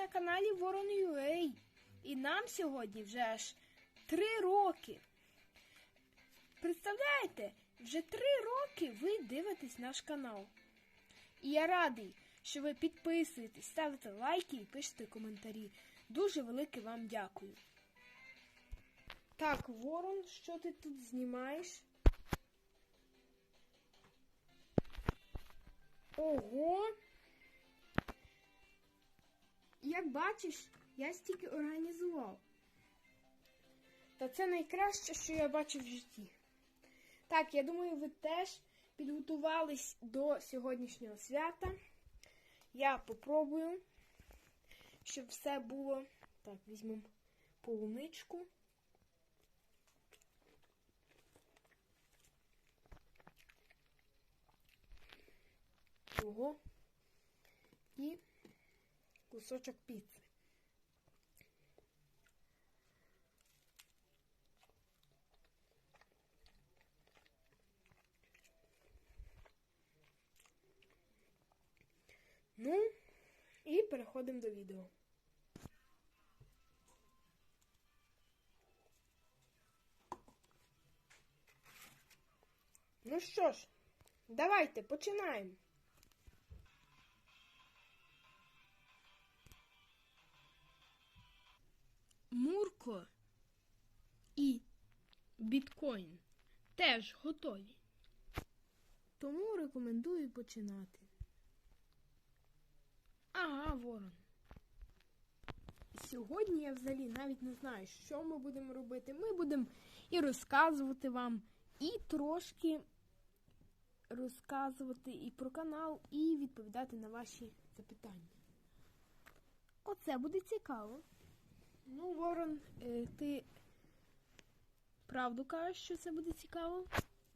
на каналі Ворон.ua. І нам сьогодні вже аж три роки. Представляєте, вже три роки ви дивитесь наш канал. І я радий, що ви підписуєтесь, ставите лайки і пишете коментарі. Дуже велике вам дякую. Так, Ворон, що ти тут знімаєш? Ого! Як бачиш, я стільки організував. Та це найкраще, що я бачив в житті. Так, я думаю, ви теж підготувались до сьогоднішнього свята. Я попробую, щоб все було. Так, візьмемо полуничку. Ого. І кусочок піци. Ну, і переходимо до відео. Ну що ж, давайте починаємо. Мурко і біткоін теж готові. Тому рекомендую починати. Ага, ворон. Сьогодні я взагалі навіть не знаю, що ми будемо робити. Ми будемо і розказувати вам, і трошки розказувати і про канал, і відповідати на ваші запитання. Оце буде цікаво. Ворон, е, ти правду кажеш, що це буде цікаво.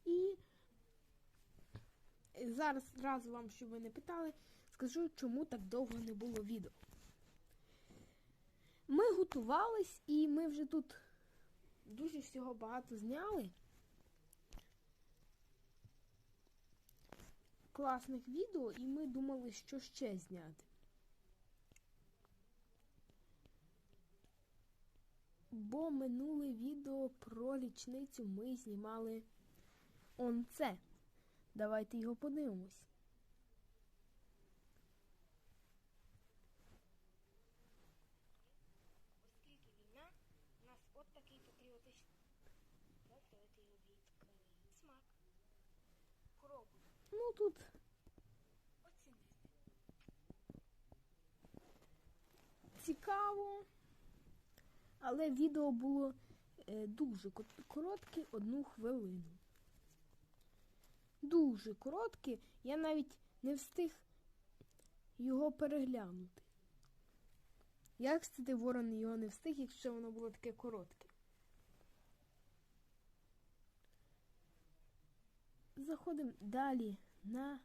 І зараз зразу вам, щоб ви не питали, скажу, чому так довго не було відео. Ми готувались і ми вже тут дуже всього багато зняли. Класних відео, і ми думали, що ще зняти. Бо минуле відео про річницю ми знімали он це. Давайте його подивимось. Оскільки війна, у нас от такий патріотичний. Смак. Ну тут Оціни. цікаво, але відео було е, дуже коротке, одну хвилину. Дуже коротке, я навіть не встиг його переглянути. Як це ворон його не встиг, якщо воно було таке коротке? Заходимо далі на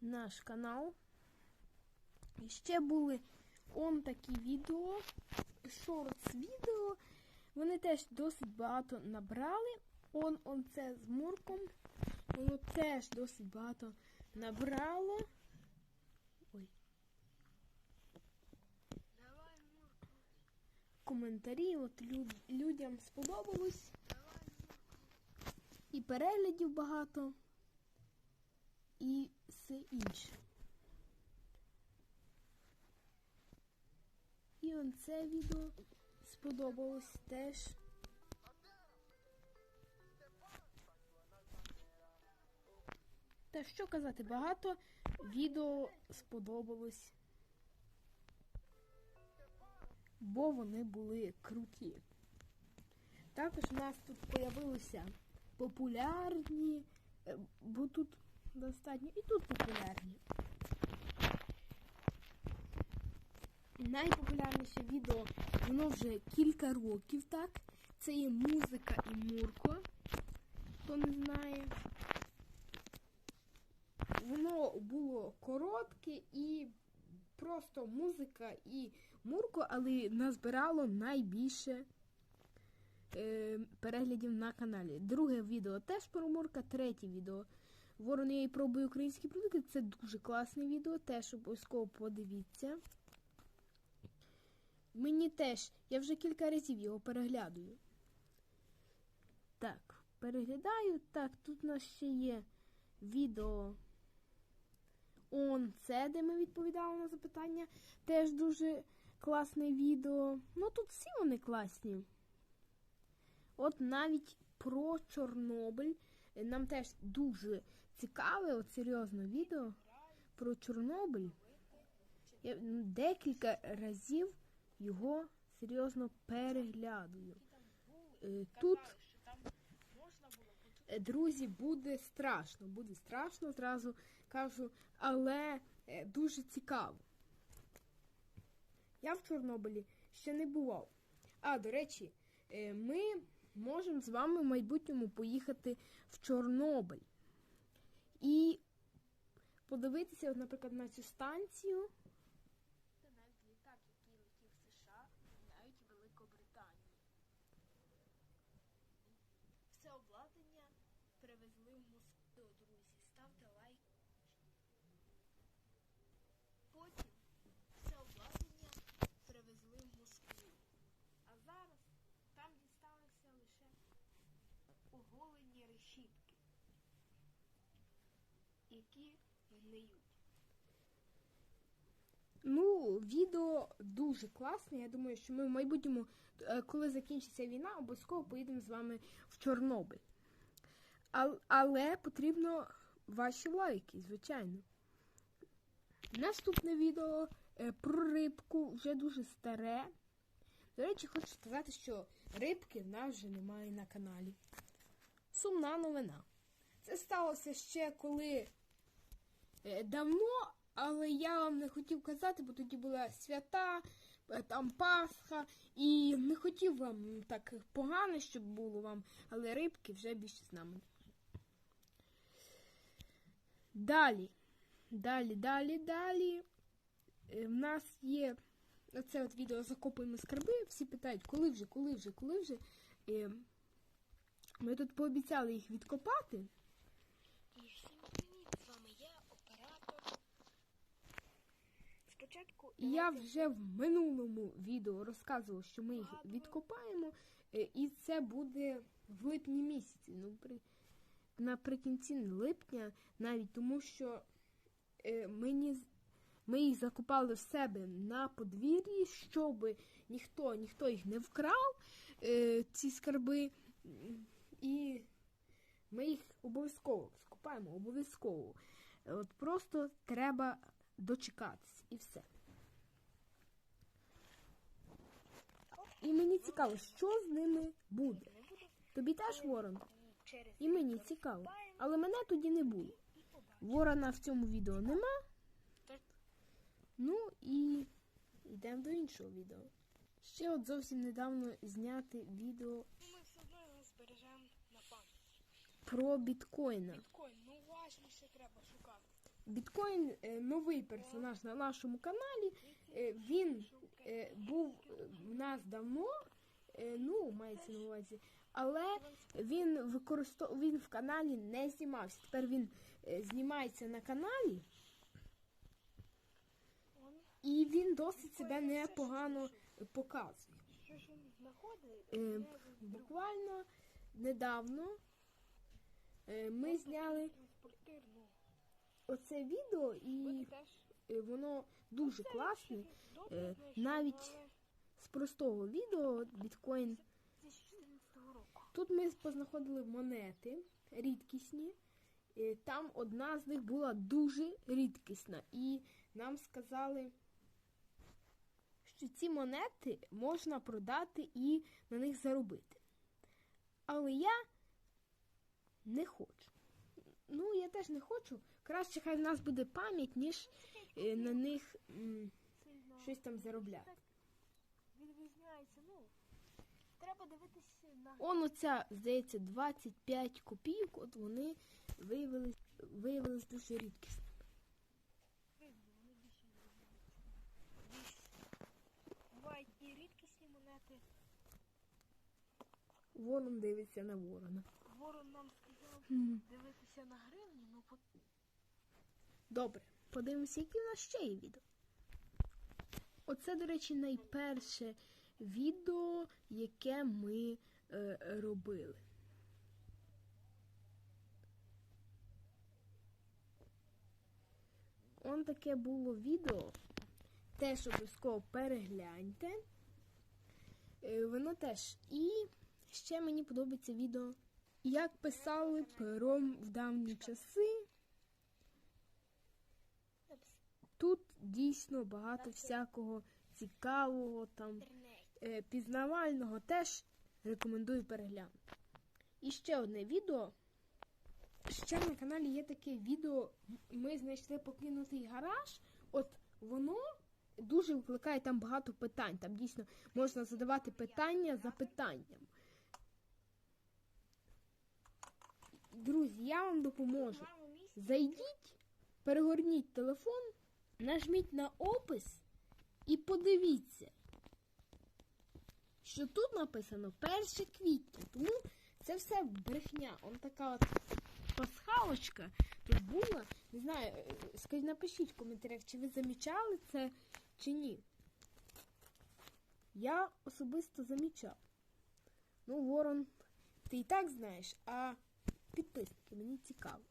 наш канал. І ще були он такі відео, шортс відео. Вони теж досить багато набрали. Он, он це з Мурком. Воно теж досить багато набрало. Ой. Давай. Коментарі. От люд, людям сподобалось. І переглядів багато. І все інше. І он це відео сподобалось теж. Та що казати, багато відео сподобалось. Бо вони були круті. Також у нас тут появилися популярні, е, бо тут достатньо і тут популярні. Найпопулярніше відео, воно вже кілька років, так? Це є музика і Мурко. Хто не знає. Воно було коротке і просто музика і Мурко, але назбирало найбільше е, переглядів на каналі. Друге відео теж про Мурка, третє відео. Ворон я і пробую українські продукти. Це дуже класне відео, теж обов'язково подивіться. Мені теж. Я вже кілька разів його переглядаю. Так, переглядаю. Так, тут у нас ще є відео. Он це, де ми відповідали на запитання. Теж дуже класне відео. Ну тут всі вони класні. От навіть про Чорнобиль. Нам теж дуже цікаве, от серйозно відео про Чорнобиль. Я декілька разів його серйозно переглядаю. Е, Тут, е, друзі, буде страшно. Буде страшно, зразу кажу, але е, дуже цікаво. Я в Чорнобилі ще не бував. А, до речі, ми можемо з вами в майбутньому поїхати в Чорнобиль. І подивитися, наприклад, на цю станцію. Це навіть літак, який летів в США, навіть Великобританії. Все обладнання привезли в Москву, друзі. Ставте лайк. Потім все обладнання привезли в Москву. А зараз там дісталися лише оголені решітки, які гниють. Ну, відео дуже класне. Я думаю, що ми в майбутньому, е, коли закінчиться війна, обов'язково поїдемо з вами в Чорнобиль. Але потрібно ваші лайки, звичайно. Наступне відео е, про рибку вже дуже старе. До речі, хочу сказати, що рибки в нас вже немає на каналі. Сумна новина. Це сталося ще коли давно, але я вам не хотів казати, бо тоді була свята, е, там Пасха, і не хотів вам так погано, щоб було вам, але рибки вже більше з нами. Далі. Далі, далі, далі. Е, В нас є оце от відео Закопуємо скарби. Всі питають, коли вже, коли вже, коли вже. Е, Ми тут пообіцяли їх відкопати. І всім привіт, з вами я, оператор. Спочатку І я вже в минулому відео розказував, що ми їх відкопаємо, е, і це буде в липні місяці. Ну, при, наприкінці липня, навіть тому що е, мені, ми їх закопали в себе на подвір'ї, щоб ніхто, ніхто їх не вкрав, е, ці скарби. І ми їх обов'язково скопаємо, обов'язково. От просто треба дочекатись і все. І мені цікаво, що з ними буде. Тобі теж ворон? І мені цікаво. Але мене тоді не було. Ворона в цьому відео нема. Ну і йдемо до іншого відео. Ще от зовсім недавно зняти відео ми все одно його збережемо на пам'ять. про біткоїна. Біткоін, ну уважніше треба шукати. Біткоін е, новий персонаж на нашому каналі. Е, він е, був в нас давно, ну, мається на увазі, але він використов... він в каналі не знімався. Тепер він знімається на каналі, і він досить себе непогано показує. буквально недавно ми зняли оце відео, і е, воно дуже класне. Е, навіть З простого відео біткоін. Тут ми познаходили монети рідкісні. Е, Там одна з них була дуже рідкісна. І нам сказали, що ці монети можна продати і на них заробити. Але я не хочу. Ну, я теж не хочу. Краще хай в нас буде пам'ять, ніж е, на них м, щось там заробляти. відрізняється, ну. Треба дивитися на Он оця, здається, 25 копійок, от вони виявились, виявились дуже рідкісними. Видно, вони більше не Більш бувають і рідкісні монети. Ворон дивиться на ворона. Ворон нам сказав дивитися на гривні, ну по Добре, подивимося, які в нас ще є відео. Оце, до речі, найперше відео, яке ми е, робили. Он таке було відео. Теж обов'язково перегляньте. Е, Воно теж. І ще мені подобається відео, як писали пером в давні часи. Тут дійсно багато всякого цікавого, там е, пізнавального теж рекомендую переглянути. І ще одне відео. Ще на каналі є таке відео. Ми знайшли покинутий гараж. От воно дуже викликає там багато питань. Там дійсно можна задавати питання за питанням. Друзі, я вам допоможу. Зайдіть, перегорніть телефон, нажміть на опис і подивіться, що тут написано 1 квітня. Тому це все брехня. Он така от пасхалочка тут була. Не знаю, е, скажіть, напишіть в коментарях, чи ви замічали це чи ні. Я особисто замічав. Ну, Ворон, ти і так знаєш, а підписники, мені цікаво.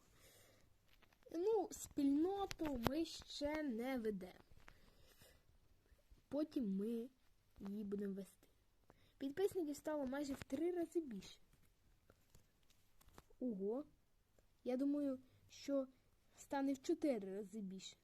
Ну, спільноту ми ще не ведемо. Потім ми її будемо вести. Підписників стало майже в три рази більше. Ого. Я думаю, що стане в чотири рази більше.